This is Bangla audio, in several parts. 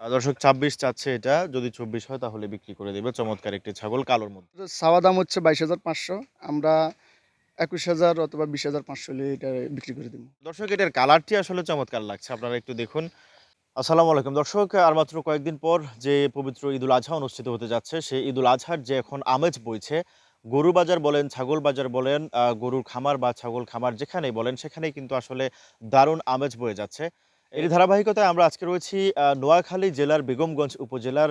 দর্শক ছাব্বিশ চাচ্ছে এটা। যদি চব্বিশ হয় তাহলে বিক্রি করে দেবে। চমৎকার একটি ছাগল কালোর মধ্যে। সাওয়া দাম হচ্ছে বাইশ হাজার পাঁচশো। আমরা একুশ হাজার অথবা বিশ হাজার পাঁচশো এটা বিক্রি করে দিব। দর্শক এটার কালারটি আসলে চমৎকার লাগছে। আপনারা একটু দেখুন। আসসালামু আলাইকুম। দর্শক আর মাত্র কয়েকদিন পর যে পবিত্র ঈদুল আজহা অনুষ্ঠিত হতে যাচ্ছে সেই ঈদুল আজহার যে এখন আমেজ বইছে গরু বাজার বলেন ছাগল বাজার বলেন গরুর খামার বা ছাগল খামার যেখানেই বলেন সেখানেই কিন্তু আসলে দারুণ আমেজ বয়ে যাচ্ছে। এর ধারাবাহিকতায় আমরা আজকে রয়েছি নোয়াখালী জেলার বেগমগঞ্জ উপজেলার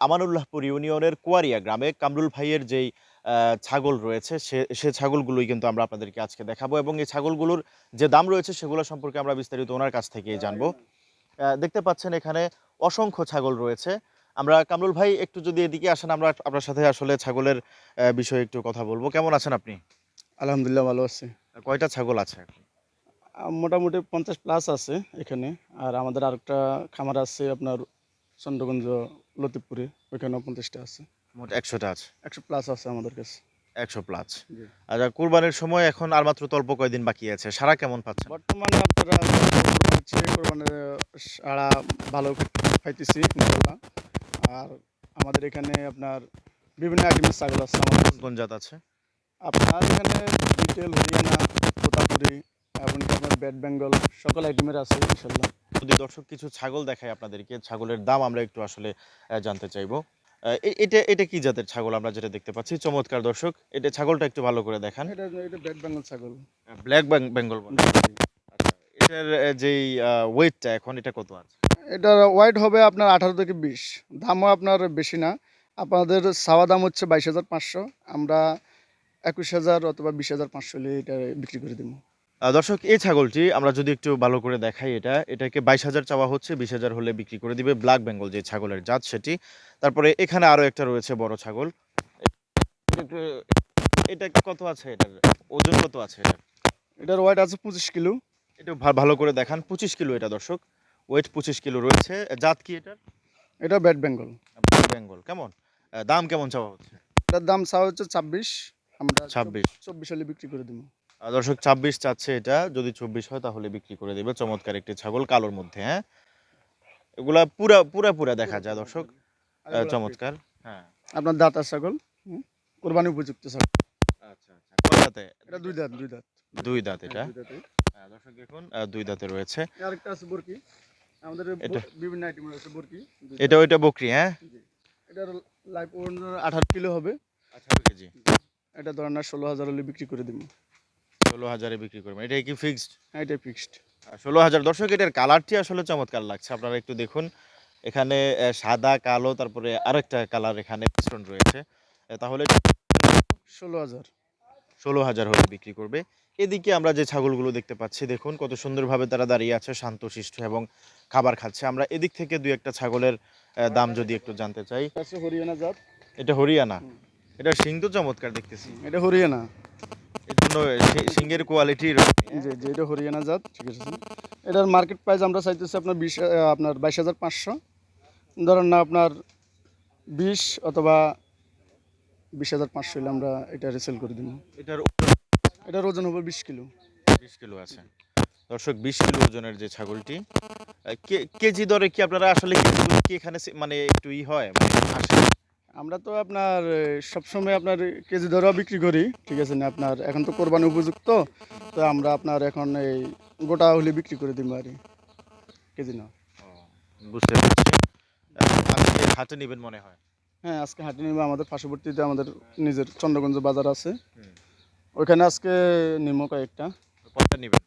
আমানুল্লাহপুর ইউনিয়নের কুয়ারিয়া গ্রামে। কামরুল ভাইয়ের যেই ছাগল রয়েছে সে সে ছাগলগুলোই কিন্তু আমরা আপনাদেরকে আজকে দেখাবো এবং এই ছাগলগুলোর যে দাম রয়েছে সেগুলো সম্পর্কে আমরা বিস্তারিত ওনার কাছ থেকেই জানব। আহ, দেখতে পাচ্ছেন এখানে অসংখ্য ছাগল রয়েছে। আমরা কামরুল ভাই একটু যদি এদিকে আসেন আমরা আপনার সাথে আসলে ছাগলের বিষয়ে একটু কথা বলব। কেমন আছেন আপনি? আলহামদুলিল্লাহ ভালো আছে। কয়টা ছাগল আছে মোটামুটি পঞ্চাশ প্লাস আছে এখানে। আর আমাদের আরেকটা খামার আছে আপনার চন্দ্রগঞ্জ লতিফপুরে ওইখানেও পঞ্চাশটা আছে। মোট একশোটা আছে? একশো প্লাস আছে আমাদের কাছে। একশো প্লাস। আচ্ছা কুরবানির সময় এখন আর মাত্র অল্প কয়দিন বাকি আছে। সারা কেমন পাচ্ছে বর্তমানে আপনারা কোরবানির সারা ভালো পাইতেছি ইনশাল্লাহ আর আমাদের এখানে আপনার বিভিন্ন আইটেমের ছাগল আছে আমাদের কোন জাত আছে? আপনার এখানে হরিয়ানা তোতাপুরি এবং কি আপনার ব্যাট বেঙ্গল সকল আইটেমের আছে ইনশাল্লাহ যদি দর্শক কিছু ছাগল দেখায় আপনাদেরকে ছাগলের দাম আমরা একটু আসলে জানতে চাইব। এটা এটা কি জাতের ছাগল আমরা যেটা দেখতে পাচ্ছি? চমৎকার দর্শক এটা ছাগলটা একটু ভালো করে দেখান। এটা এটা ব্যাট বেঙ্গল ছাগল। ব্ল্যাক বেঙ্গল আচ্ছা এটার যেই ওয়েটটা এখন এটা কত আছে? এটার ওয়াইড হবে আপনার আঠারো থেকে বিশ। দামও আপনার বেশি না। আপনাদের চাওয়া দাম হচ্ছে বাইশ হাজার পাঁচশো। আমরা একুশ হাজার অথবা বিশ হাজার পাঁচশো এটা বিক্রি করে দেবো। দর্শক এই ছাগলটি আমরা যদি একটু ভালো করে দেখাই এটা এটাকে বাইশ হাজার চাওয়া হচ্ছে বিশ হাজার হলে বিক্রি করে দিবে ব্ল্যাক বেঙ্গল যে ছাগলের জাত সেটি। তারপরে এখানে আরও একটা রয়েছে বড় ছাগল। এটা কত আছে এটার? ওজন কত আছে এটা এটার ওয়াইড আছে পঁচিশ কিলো। এটা ভালো করে দেখান পঁচিশ কিলো এটা দর্শক। ওয়েট পঁচিশ কিলো রয়েছে। জাত কি এটার? এটা ব্যাট বেঙ্গল। ব্ল্যাক বেঙ্গল কেমন? দাম কেমন চাওয়া হচ্ছে? এটার দাম চাওয়া হচ্ছে ছাব্বিশ। আমরা ছাব্বিশ। চব্বিশ হলে বিক্রি করে দেবো। দর্শক ছাব্বিশ চাচ্ছে এটা। যদি চব্বিশ হয় তাহলে বিক্রি করে দেবে। চমৎকার একটি ছাগল কালোর মধ্যে হ্যাঁ? এগুলা পুরা পুরা পুরা দেখা যায় দর্শক। চমৎকার হ্যাঁ। আপনার দাঁতার ছাগল কোরবানি উপযুক্ত ছাগল। আচ্ছা আচ্ছা। এটা দুই দাঁত দুই দাঁত। দুই দাঁত এটা? দাঁতে। হ্যাঁ, দর্শক দেখুন দুই দাঁতে রয়েছে। আরেকটা আছে বরকি। আমাদের এটা- বিভিন্ন আইটেমের আছে বরকি। এটা ওইটা বকরি হ্যাঁ। এটার লাইফ আঠারো কিলো হবে। আঠারো কেজি। এটা ধরেন না ষোলো হাজার হলে বিক্রি করে দেবো। ষোলো হাজারে বিক্রি করবেন। এটা কি ফিক্সড হ্যাঁ এটা ফিক্সড ষোলো হাজার দর্শক এটার কালারটি আসলে চমৎকার লাগছে। আপনারা একটু দেখুন। এখানে সাদা কালো তারপরে আরেকটা কালার এখানে মিশ্রণ রয়েছে। তাহলে ষোলো হাজার। ষোলো হাজার হলে বিক্রি করবে। এদিকে আমরা যে ছাগলগুলো দেখতে পাচ্ছি দেখুন কত সুন্দরভাবে তারা দাঁড়িয়ে আছে শান্তশিষ্ট এবং খাবার খাচ্ছে। আমরা এদিক থেকে দুই একটা ছাগলের দাম যদি একটু জানতে চাই। হরিয়ানা জাত। এটা হরিয়ানা? এটা সিং তো চমৎকার দেখতেছি। এটা হরিয়ানা। জন্য সি- সিংয়ের কোয়ালিটি যে যে এটা হরিয়ানা জাত ঠিক আছে। এটার মার্কেট প্রাইস আমরা চাইতেছি আপনার বিশ আপনার বাইশ হাজার পাঁচশো। ধরেন না আপনার বিশ অথবা বিশ হাজার পাঁচশো হলে আমরা এটা রিসেল করে দিব। এটার এটার ওজন হবে বিশ কিলো। বিশ কিলো আছে। দর্শক বিশ কিলো ওজনের যে ছাগলটি কে- কেজি দরে কি আপনারা আসলে কি এখানে মানে একটু ই হয়? মানে আসে? আমরা তো আপনার সবসময় আপনার কেজি ধরেও বিক্রি করি ঠিক আছে না? আপনার এখন তো কোরবানি উপযুক্ত তো আমরা আপনার এখন এই গোটা হলে বিক্রি করে দিব আর। কেজি না। বুঝতে পারছি। আজকে হাটে নেবেন মনে হয়? হ্যাঁ আজকে হাটে নিবে আমাদের পার্শ্ববর্তীতে আমাদের নিজের চন্দ্রগঞ্জ বাজার আছে। ওইখানে আজকে নিমো কয়েকটা। কতটা নেবেন?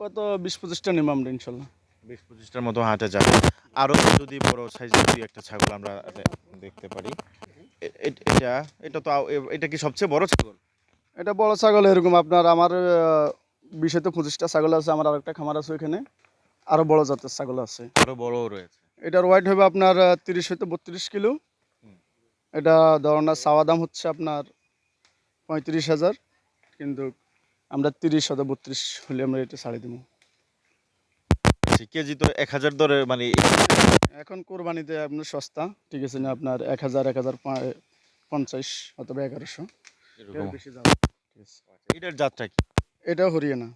কত বিশ পঁচিশটা নিমো আমরা ইনশাল্লাহ। বিশ পঁচিশটার মতো হাটে যাবে আরও যদি বড় সাইজের দুই একটা ছাগল আমরা দেখতে পারি। এটা এটা তো এটা কি সবচেয়ে বড় ছাগল? এটা বড় ছাগল এরকম আপনার আমার বিশ থেকে পঁচিশটা ছাগল আছে আমার আরেকটা খামার আছে ওইখানে। আরও বড় জাতের ছাগল আছে। আরও বড়ও রয়েছে। এটার ওয়াইট হবে আপনার তিরিশ হইতে বত্রিশ কিলো। এটা ধরনা চাওয়া দাম হচ্ছে আপনার পঁয়ত্রিশ হাজার কিন্তু আমরা তিরিশ হাজার বত্রিশ হলে আমরা এটা ছাড়ে দেবো। কেজি তো এক হাজার দরে মানে এখন কোরবানিতে আপনার সস্তা ঠিক আছে না? আপনার এক হাজার এক হাজার পঞ্চাশ অথবা এগারোশো। বেশি দাম ঠিক আছে। এটার জাতটা কি? এটা হরিয়ানা।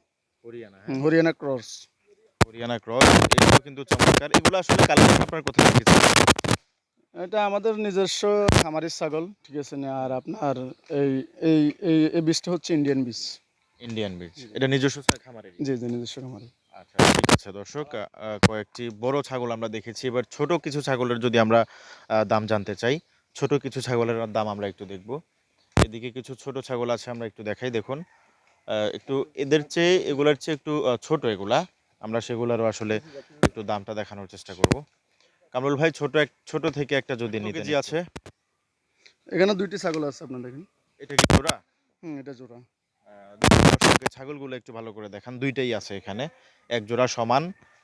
হরিয়ানা হরিয়ানা ক্রস। হরিয়ানা ক্রস এগুলো কিন্তু চমৎকার। এগুলো আসলে কালেকশন আপনার কোথায় রেখেছেন এটা আমাদের নিজস্ব খামারের ছাগল ঠিক আছে না? আর আপনার এই এই এই বীজটা হচ্ছে ইন্ডিয়ান বীজ ইন্ডিয়ান বীজ এটা নিজস্ব খামারের জি জি নিজস্ব খামারে আচ্ছা দর্শক কয়েকটি বড় ছাগল আমরা দেখেছি। এবার ছোট কিছু ছাগলের যদি আমরা দাম জানতে চাই ছোট কিছু ছাগলের দাম আমরা একটু দেখব। এদিকে কিছু ছোট ছাগল আছে আমরা একটু দেখাই। দেখুন আহ, একটু এদের চেয়ে এগুলার চেয়ে একটু ছোট এগুলা। আমরা সেগুলারও আসলে একটু দামটা দেখানোর চেষ্টা করব। কামরুল ভাই ছোট এক ছোট থেকে একটা যদি নিতে আছে। এখানে দুইটি ছাগল আছে আপনার দেখেন। এটা কি জোড়া? হুম এটা জোড়া। দর্শককে ছাগলগুলো একটু ভালো করে দেখান। দুইটাই আছে এখানে এক জোড়া সমান।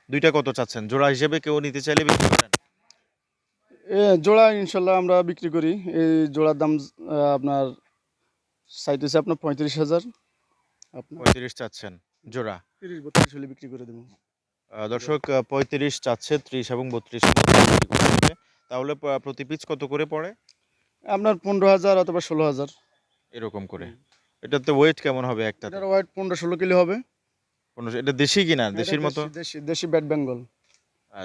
দুইটা কত চাচ্ছেন? জোড়া হিসেবে কেউ নিতে চাইলে বিক্রি করেন জোড়া ইনশাল্লাহ আমরা বিক্রি করি। এই জোড়ার দাম আপনার চাইতেছে আপনার পঁয়ত্রিশ হাজার। পঁয়ত্রিশ চাচ্ছেন জোড়া? তিরিশ বত্রিশ হলে বিক্রি করে দেবো। দর্শক পঁয়ত্রিশ চাচ্ছে ত্রিশ এবং দেবে। তাহলে প্রতি পিস কত করে পড়ে? আপনার পনেরো হাজার অথবা ষোলো হাজার। এরকম করে। এটাতে ওয়েট কেমন হবে একটা এটার ওয়েট পনেরো ষোলো কিলো হবে। এটা দেশি কিনা? এটা দেশির মতো? দেশি- দেশি ব্যাট বেঙ্গল।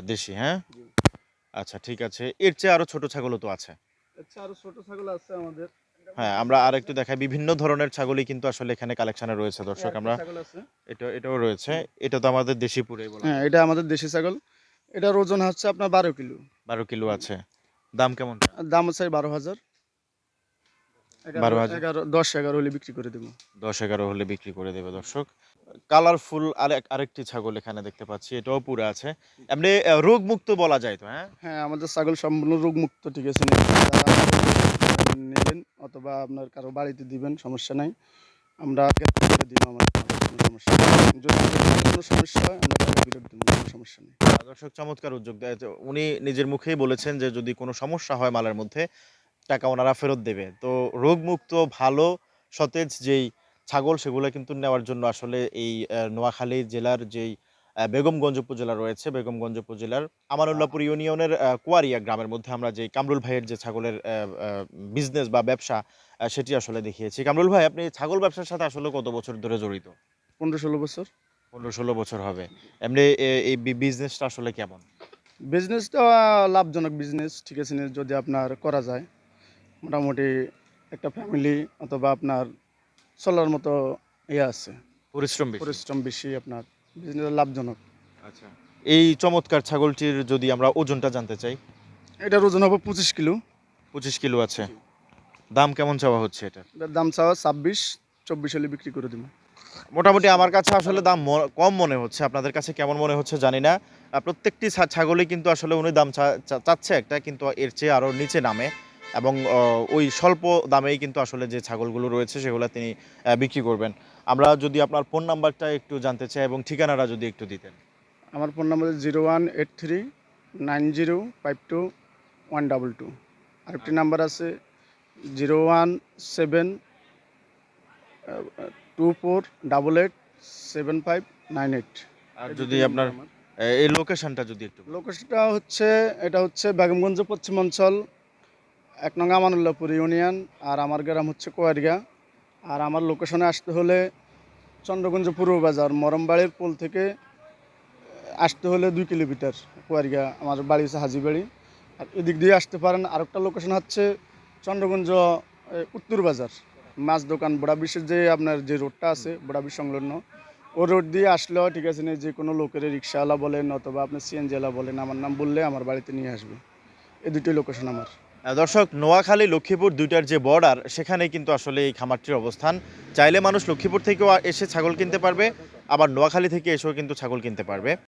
দেশি হ্যাঁ? আচ্ছা ঠিক আছে। এর চেয়ে আরও ছোট ছাগলও তো আছে। আচ্ছা আরও ছোট ছাগল আছে আমাদের। হ্যাঁ আমরা আর একটু দেখাই। বিভিন্ন ধরনের ছাগলই কিন্তু আসলে এখানে কালেকশনে রয়েছে দর্শক আমরা ছাগল আছে। এটা এটাও রয়েছে। এটা তো আমাদের দেশি পুরে বলা হ্যাঁ এটা আমাদের দেশি ছাগল। এটার ওজন হচ্ছে আপনার বারো কিলো। বারো কিলো আছে। দাম কেমন? দাম হচ্ছে বারো হাজার। বারো হাজার? এগারো দশ এগারো হলে বিক্রি করে দেবো। দশ এগারো হলে বিক্রি করে দেবে দর্শক। কালারফুল আরেক আরেকটি ছাগল এখানে দেখতে পাচ্ছি এটাও পুরো আছে। এমনি বলা যায় তো হ্যাঁ? হ্যাঁ আমাদের ছাগল সম্পূর্ণ রোগমুক্ত ঠিক আছে নেবেন। অথবা আপনার কারও বাড়িতে দিবেন সমস্যা নাই। আমরা দিব আমার সমস্যা যদি কোনো সমস্যা হয় আমরা গ্যারান্টি দিব কোনো সমস্যা নেই। দর্শক চমৎকার উদ্যোগ দেয়। উনি নিজের মুখেই বলেছেন যে যদি কোনো সমস্যা হয় মালের মধ্যে টাকা ওনারা ফেরত দেবে। তো রোগমুক্ত ভালো সতেজ যেই ছাগল সেগুলো কিন্তু নেওয়ার জন্য আসলে এই নোয়াখালী জেলার যেই বেগমগঞ্জ উপজেলা রয়েছে বেগমগঞ্জ উপজেলার আমানুল্লাহপুর ইউনিয়নের কুয়ারিয়া গ্রামের মধ্যে আমরা যে কামরুল ভাইয়ের যে ছাগলের বিজনেস বা ব্যবসা সেটি আসলে দেখিয়েছি। কামরুল ভাই আপনি ছাগল ব্যবসার সাথে আসলে কত বছর ধরে জড়িত? পনেরো ষোলো বছর। পনেরো ষোলো বছর হবে। এমনি এই বিজনেসটা আসলে কেমন? বিজনেসটা লাভজনক বিজনেস ঠিক আছে যদি আপনার করা যায়। মোটামুটি একটা ফ্যামিলি অথবা আপনার চলার মতো ইয়ে আছে। পরিশ্রম বেশি। পরিশ্রম বেশি আপনার। বিজনেস লাভজনক। আচ্ছা। এই চমৎকার ছাগলটির যদি আমরা ওজনটা জানতে চাই? এটার ওজন হবে পঁচিশ কিলো। পঁচিশ কিলো আছে। দাম কেমন চাওয়া হচ্ছে এটা এটার দাম চাওয়া ছাব্বিশ চব্বিশ হলে বিক্রি করে দেবো। মোটামুটি আমার কাছে আসলে দাম ম- কম মনে হচ্ছে। আপনাদের কাছে কেমন মনে হচ্ছে জানি না। আহ, প্রত্যেকটি ছা- ছাগলই কিন্তু আসলে উনি দাম চা- চা- চাচ্ছে একটা কিন্তু এর চেয়ে আরও নিচে নামে। এবং ওই স্বল্প দামেই কিন্তু আসলে যে ছাগলগুলো রয়েছে সেগুলো তিনি বিক্রি করবেন। আমরা যদি আপনার ফোন নাম্বারটা একটু জানতে চাই এবং ঠিকানাটা যদি একটু দিতেন। আমার phone number zero one eight three nine zero five two one double two. আরেকটি নাম্বার আছে zero one seven two four double eight seven five nine eight. আর যদি আপনার এই লোকেশনটা যদি একটু। লোকেশনটা হচ্ছে এটা হচ্ছে বেগমগঞ্জ পশ্চিম অঞ্চল এক নং আমানুল্লাহপুর ইউনিয়ন, আর আমার গ্রাম হচ্ছে কোয়ারিয়া। আর আমার লোকেশনে আসতে হলে চন্দ্রগঞ্জ পূর্ব বাজার, মরমবাড়ির পোল থেকে আসতে হলে দুই কিলোমিটার কোয়ারিয়া, আমার বাড়ি হচ্ছে হাজিবাড়ি। আর এদিক দিয়ে আসতে পারেন, আরেকটা লোকেশন হচ্ছে চন্দ্রগঞ্জ উত্তর বাজার। মাছ দোকান বড়াবিশের যে আপনার যে রোডটা আছে বড়াবিশ সংলগ্ন ও রোড দিয়ে আসলেও ঠিক আছে না, যে কোনো লোকের রিক্সাওয়ালা বলেন অথবা আপনি সিএনজিওয়ালা বলেন, আমার নাম বললে আমার বাড়িতে নিয়ে আসবে। এই দুটোই লোকেশন আমার। দর্শক, নোয়াখালী, লক্ষ্মীপুর দুইটার যে বর্ডার সেখানেই কিন্তু আসলে এই খামারটির অবস্থান। চাইলে মানুষ লক্ষ্মীপুর থেকেও এসে ছাগল কিনতে পারবে, আবার নোয়াখালী থেকে এসেও কিন্তু ছাগল কিনতে পারবে।